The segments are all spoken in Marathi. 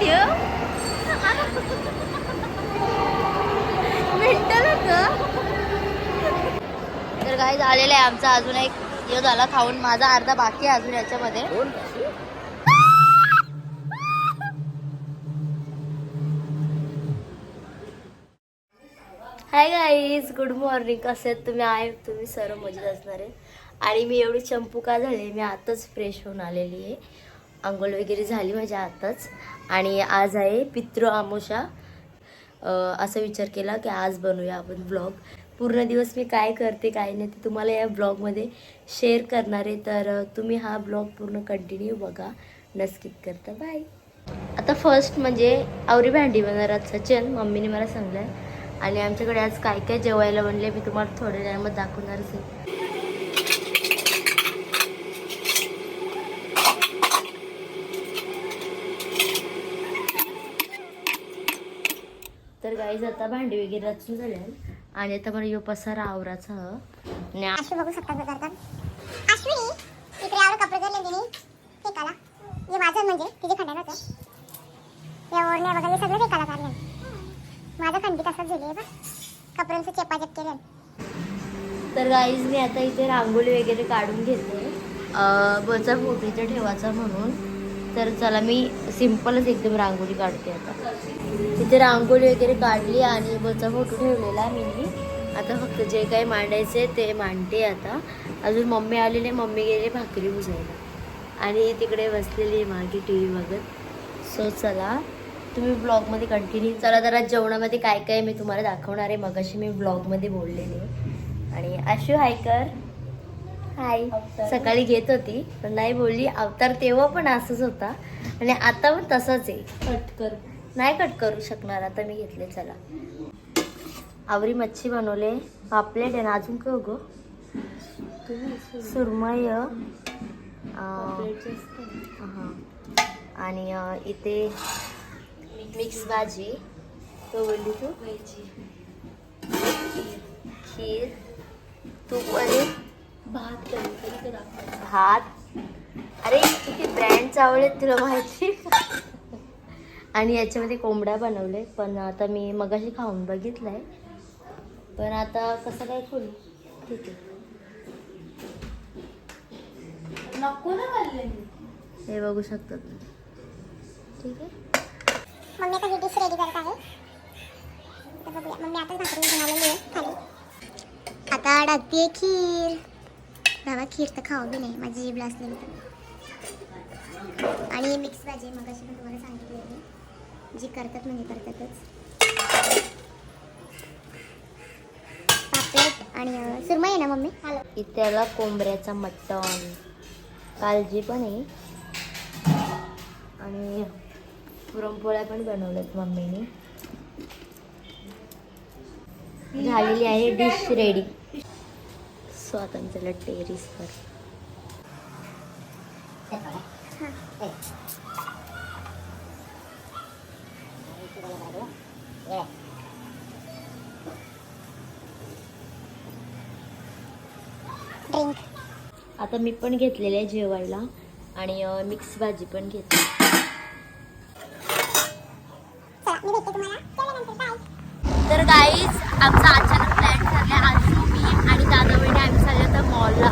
ठेव मेंटल तर काही झालेलं आहे आमचा अजून एक. हे झाला खाऊन. माझा अर्धा बाकी आहे अजून याच्यामध्ये. हाय गाईज गुड मॉर्निंग कसे आहेत तुम्ही? आहे तुम्ही सर्व मजेत असणार आहे. आणि मी एवढी चंपू का झाली मी आताच फ्रेश होऊन आलेली आहे. आंघोळ वगैरे झाली माझ्या आताच. आणि आज आहे पितृ आमोशा. असा विचार केला की आज बनवूया आपण ब्लॉग पूर्ण दिवस मी काय करते काय नाही ते तुम्हाला या ब्लॉगमध्ये शेअर करणार आहे. तर तुम्ही हा ब्लॉग पूर्ण कंटिन्यू बघा. न स्किप करता. बाय आता फर्स्ट म्हणजे आवरी भांडी बनवणार सचिन मम्मीने मला सांगलं आणि आमच्याकडे आज काय काय जेवायला बनले मी तुम्हाला थोड्या वेळामध्ये दाखवणारच आहे. गाईज आता भांडी वगैरे रचून झाले आणि आता मला यो पसारा आवराचा. ह. अश्विनी बघू शकता कसं करतात अश्विनी इकडे यावर कपडे धरले तिने फेकाला हे माझं म्हणजे तिचे खंडण होतं. या ओढण्या वगैरे सगळं फेकाला काढलं माझं खंडी तसंच झाली बघ. कपड्यांचं चेपाचेप केलं. तर गाईज मी आता इथे रांगोळी वगैरे काढून घेते. बचा फोटो इथे ठेवायचा म्हणून. तर चला मी सिम्पलच एकदम रांगोळी काढते आता. तिथे रांगोळी वगैरे काढली आणि बचा फोटो ठेवलेला मी. आता फक्त जे काही मांडायचे ते मांडते आता. अजून मम्मी आलेले मम्मी गेले भाकरी भुजायला. आणि तिकडे बसलेली आहे मागे टी व्ही बघत. सो चला. तुम्ही ब्लॉगमध्ये कंटिन्यू चला जरा जेवणामध्ये काय काय मी तुम्हाला दाखवणार आहे. मगाशी मी ब्लॉगमध्ये बोललेली. आहे आणि आशू हायकर हाय सकाळी घेत होती पण नाही बोलली. अवतार तेव्हा पण असंच होता. आणि आता पण तसंच आहे. कट कर. नाही कट करू शकणार. आता मी घेतले चला. आवरी मच्छी बनवले. पापलेट आहे ना अजून काय गो सुरमय हा. आणि इथे मिक्स भाजी. तो बोलली तू? खीर. तूप आणि भात भात? अरे किती ब्रँड चावले तुला माहिती? आणि याच्यामध्ये कोंबड्या बनवले. पण आता मी मगाशी खाऊन बघितलंय. पण आता कसं काय खोलू ठीक आहे. नको ना हे बघू शकता तुम्ही ठीक आहे. मम्मी आता ही डिश रेडी करत आहे. तर बघूया. मम्मी आता भाकरी घेऊन आलेली आहे खाली. आता टाकते खीर. बाबा खीर तर खाऊ बी नाही माझी जीभ असलेली आणि मिक्स भाजी मग अशी पण तुम्हाला सांगितलेली जी करतात म्हणजे करतातच. पापलेट आणि अं, सुरमई आहे ना मम्मी? हॅलो इथे त्याला मटण कालजी पण आहे. आणि पुरणपोळ्या पण बनवल्यात मम्मीने. झालेली आहे डिश रेडी सो आता मी त्याला टेरिसवर ड्रिंक आता मी पण घेतलेलं आहे जेवायला आणि मिक्स भाजी पण घेतली. तर गाईज आमचा अचानक प्लॅन ठरला आज मी आणि दादा वहिनी आम्ही चालले होतो मॉलला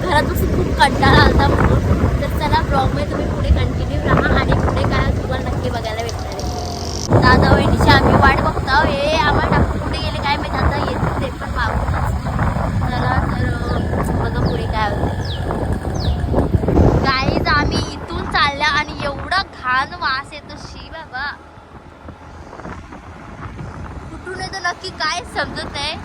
घरात बसून खूप कंटाळा आलता म्हणून तर चला ब्लॉगमध्ये तुम्ही पुढे कंटिन्यू राहा आणि पुढे काय तुम्हाला नक्की बघायला भेटणार आहे दादा वहिनीची आम्ही वाट बघतो हे आम्हाला टाकून कुठे गेले काय माहिती आता येतील ते पण मागूनच चला तर अं, बघा पुढे काय होतं गाईज आम्ही इथून चालल्या आणि एवढा घाण वास येतो शी बाबा. कुठून येतो नक्की काय समजत नाही.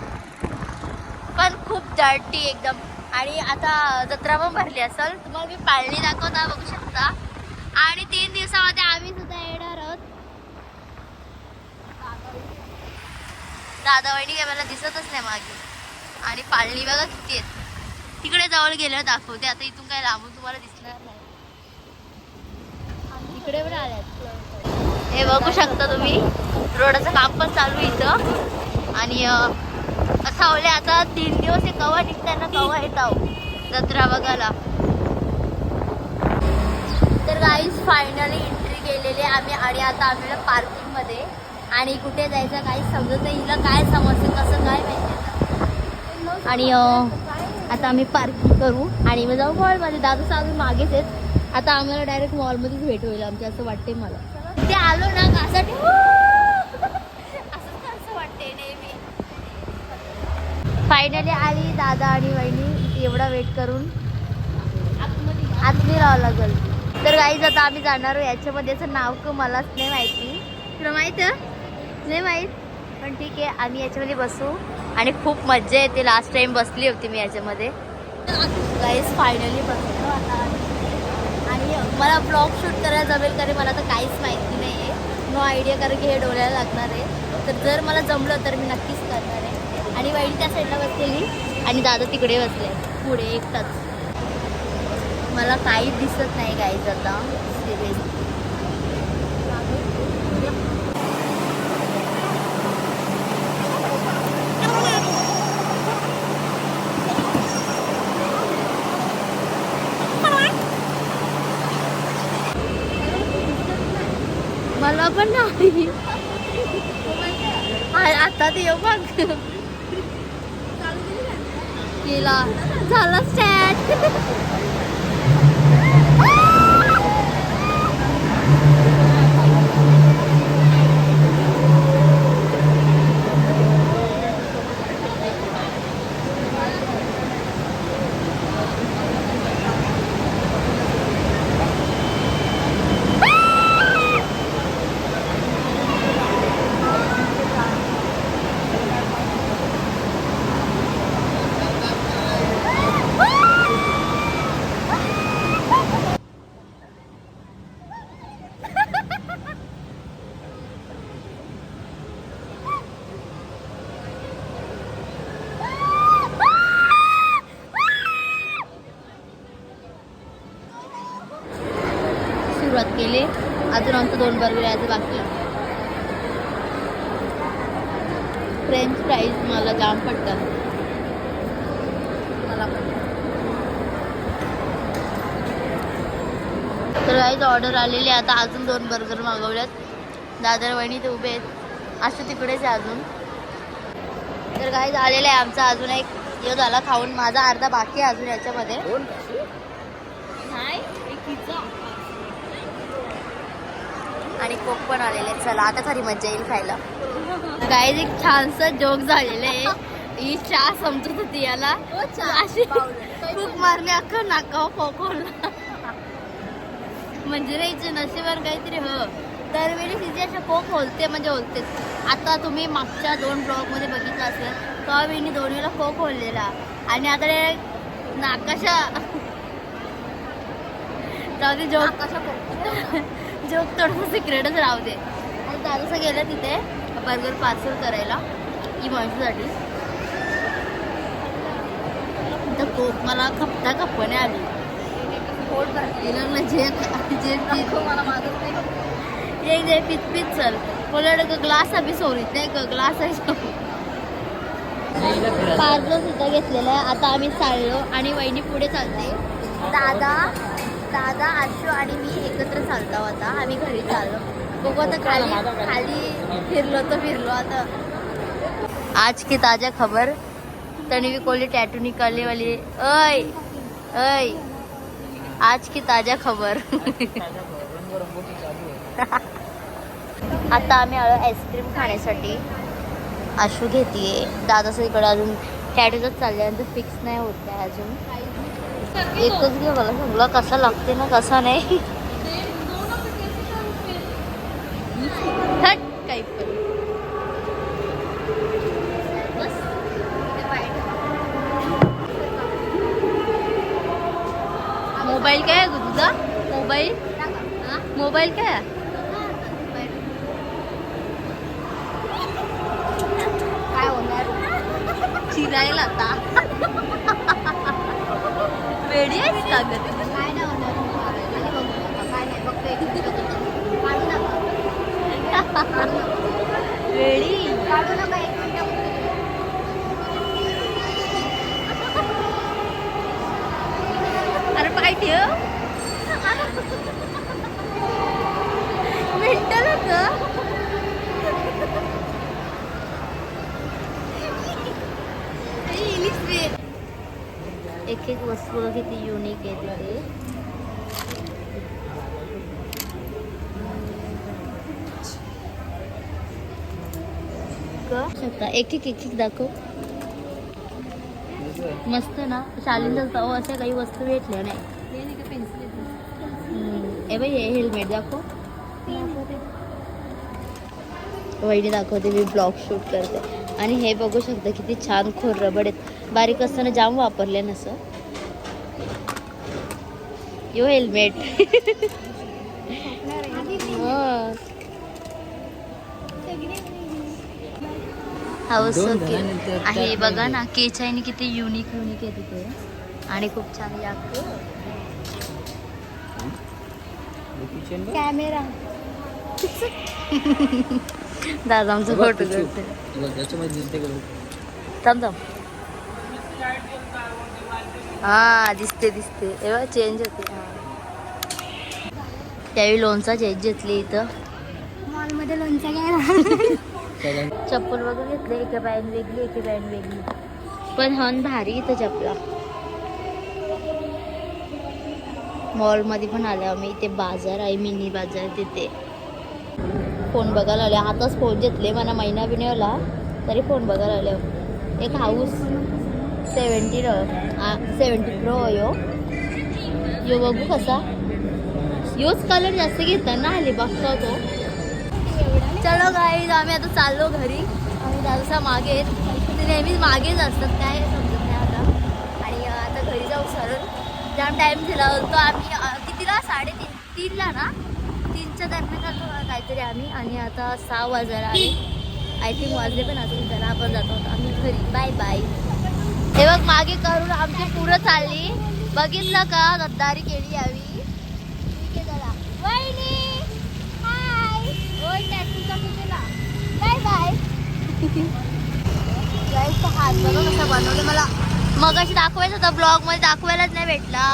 पण खूप डर्टी एकदम. आणि आता जत्रा पण भरली असेल तुम्हाला मी पाळणी दाखवता बघू शकता. आणि तीन दिवसामध्ये आम्ही सुद्धा येणार आहोत. दादा वहिनी काय मला दिसतच नाही मागे. आणि पाळणी बघा किती आहेत. तिकडे जवळ गेल्यावर दाखवते आता इथून काय लांबून तुम्हाला दिसणार नाही. इकडे पण आल्यात. हे बघू शकता तुम्ही. रोडाचं काम पण चालू इथं. आणि अं, असं आता तीन दिवस हे कवा निघताना कवा येत आहो. जत्रा बघायला. तर गाईज फायनली एंट्री गेलेले आम्ही आणि आता आम्ही पार्किंगमध्ये आणि कुठे जायचं काही समजत नाही. हिला काय समजते कसं काय माहिती आणि आता आम्ही पार्किंग करू. आणि मग जाऊ मॉलमध्ये दादा अजून मागेच आहेत. आता आम्हाला डायरेक्ट मॉलमध्येच भेट होईल आमची असं वाटते मला. ते आलो ना असं वाटते! असंच असं वाटते नेहमी. फायनली आली दादा आणि वहिनी एवढा वेट करून. आतमध्ये. राहावं लागेल. तर गाईज आता आम्ही जाणार याच्यामध्ये. याचं नाव क मलाच नाही माहिती. तुला माहीत? नाही माहीत? पण ठीक आहे आम्ही याच्यामध्ये बसू. आणि खूप मज्जा येते. लास्ट टाइम बसली होती मी याच्यामध्ये. गाईज फायनली बसलो आता. मला ब्लॉग शूट करायला जमेल कारण मला तर काहीच माहिती नाही आहे नो आयडिया कारण की हे डोळ्याला लागणार आहे. तर जर मला जमलं तर मी नक्कीच करणार आहे. आणि वाईट त्या साईडला बसलेली आणि दादा तिकडे बसले पुढे एकटाच. मला काहीच दिसत नाही गाईज आता. सिरियसली मला पण नाही. आता ते बघ. केला. झाला स्टॅट सुरुवात केली अजून आमचं दोन बर्गर यायचं बाकी फ्रेंच फ्राईज मला जाम पडतात मला पण. तर काहीच ऑर्डर आलेली आहे. आता अजून दोन बर्गर मागवल्यात. दादर वहिनी ते उभे आहेत. असं तिकडेच आहे अजून. तर काही झालेलं आहे आमचा अजून एक. यो झाला खाऊन. माझा अर्धा बाकी आहे अजून याच्यामध्ये. आणि कोक पण आलेले. चला आता खरी मजा येईल खायला. गाईज एक छानसा जोक झालेलं आहे. ही चहा समजत होती याला. अशी खूप मारणे अख्खं नाकाव पोकवला म्हणजे राहायचे नशिबार काहीतरी हो. दरवेळी तिचे अशा कोक होलते म्हणजे होलतेच आता तुम्ही मागच्या दोन ब्लॉगमध्ये बघितलं असेल तेव्हा मी दोन वेळेला कोक होललेला. आणि आता नाकाशा जाऊ दे जोक जोक थोडंसं सिक्रेटच राहू दे. आणि दादाचं गेलं तिथे बर्गर पार्सल करायला इमर्जन्सीसाठी. तर कोक मला खपता खपणे आली. पोट भरलेलं ना जे जे जे जे पित पित चल. बोलड ग्लास अभि सोरीत नाही ग ग्लास आहे पार्सल सुद्धा घेतलेला आहे. आता आम्ही चाललो आणि वहिनी पुढे चालते. दादा दादा आशू आणि मी एकत्र चालतो आता. आम्ही घरी चाललो. बघू आता खाली खाली फिरलो तर फिरलो आता. आज की ताजा खबर? तणवी कोहली टॅटू निकालने वाली अय ओय. आज की ताजा खबर? आता आम्ही आलो आईस्क्रीम खाण्यासाठी. आशू घेतीये. दादाचं इकडे अजून टॅटूच चालल्यानंतर फिक्स नाही होत आहे अजून. एकच घे मला सगळं कसा लागते ना कसा नाही. काही पण मोबाईल काय आहे तुझा? मोबाईल? मोबाईल काय आहे? काय होणार? चिरायला आता. वेडी आहेस का ग तू? काय नाही होणार काय नाही फक्त वेडी काढू नका एक अरे पाय ठेव वस्तू बघा किती युनिक आहे तिथे. शकता. एक एक एक एक दाखव. मस्त ना? शालींचा जाऊ अशा काही वस्तू भेटल्या नाही. ए बाई हे हेल्मेट दाखव. वहिनी दाखवते मी ब्लॉग शूट करते. आणि हे बघू शकता किती छान खोर रबड आहेत. बारीक असताना जाम वापरले नसं यो हेल्मेट झाल्यानंतर आहे बघा. ना केचाईने किती युनिक युनिक आहे तिथे. आणि खूप छान याक कॅमेरा दादा आमचा फोटो. थांब थांब. हा दिसते दिसते. एव्हा चेंज होते. हा. त्यावेळी लोणचा चेंज घेतली इथं. मॉलमध्ये लोणचा घ्यायला. चप्पल वगैरे घेतले एका बॅन वेगळी एका बॅन वेगळी. पण हन भारी इथं चपला. मॉलमध्ये पण आलो आम्ही. इथे बाजार आहे मिनी बाजार तिथे. फोन बघायला आले. आताच फोन घेतले मला महिना बी नाही आला तरी फोन बघायला आले. एक हाऊस सेवन्टी सेवन्टी प्रो यो. यो बघू कसा. योच कलर जास्त घेतात ना आली बघतो तो. चलो गाईज आम्ही आता चाललो घरी. आम्ही दादाचा मागे आहेत. ते नेहमीच मागेच असतात काय समजत नाही आता. आणि आता घरी जाऊ सरळ जाम टाईम दिला होतो. आम्ही कितीला? साडेतीन तीनला ना? तीनच्या दरम्यान आलो काहीतरी आम्ही. आणि आता सहा वाजायला आले. आय थिंक वाजले पण अजून त्याला आपण जातो आम्ही घरी. Bye bye. हे बघ मागे करून आमची पुढं चालली. बघितलं का? गद्दारी केली यावी. ठीक आहे चला. वहिनी! Bye bye. हात बघा कसा बनवलं मला. मग अशी दाखवायचं होता ब्लॉगमध्ये दाखवायलाच नाही भेटला.